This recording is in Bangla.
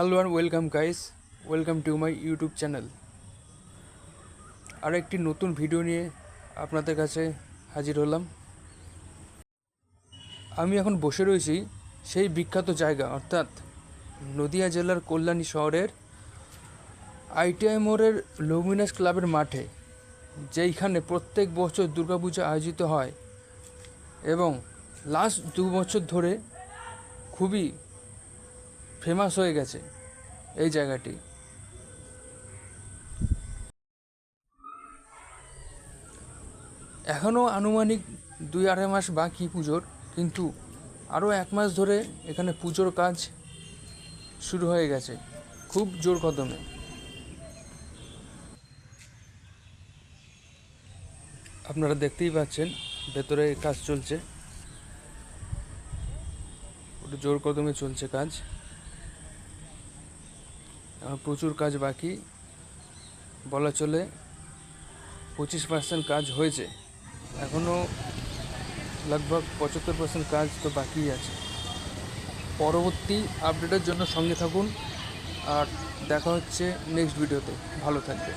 Hello and welcome guys welcome to my YouTube channel আর একটি নতুন ভিডিও নিয়ে আপনাদের কাছে হাজির হলাম। আমি এখন বসে রয়েছি সেই বিখ্যাত জায়গা, অর্থাৎ নদিয়া জেলার কল্যাণী শহরের আইটিআই মোড়ের লুমিনাস ক্লাবের মাঠে, যেইখানে প্রত্যেক বছর দুর্গাপূজা আয়োজিত হয় এবং লাস্ট দু বছর ধরে খুবই ফেমাস হয়ে গেছে এই জায়গাটি। এখনও আনুমানিক দুই আড়াই মাস বাকি পুজোর, কিন্তু আরও এক মাস ধরে এখানে পুজোর কাজ শুরু হয়ে গেছে, খুব জোর কদমে। আপনারা দেখতেই পাচ্ছেন, ভেতরে কাজ চলছে। জোর কদমে চলছে কাজ। প্রচুর কাজ বাকি। বলা চলে পঁচিশ পার্সেন্ট কাজ হয়েছে। এখনও লগভগ পঁচাত্তর পার্সেন্ট কাজ তো বাকিই আছে। পরবর্তী আপডেটের জন্য সঙ্গে থাকুন। আর দেখা হচ্ছে নেক্সট ভিডিওতে ভালো থাকবে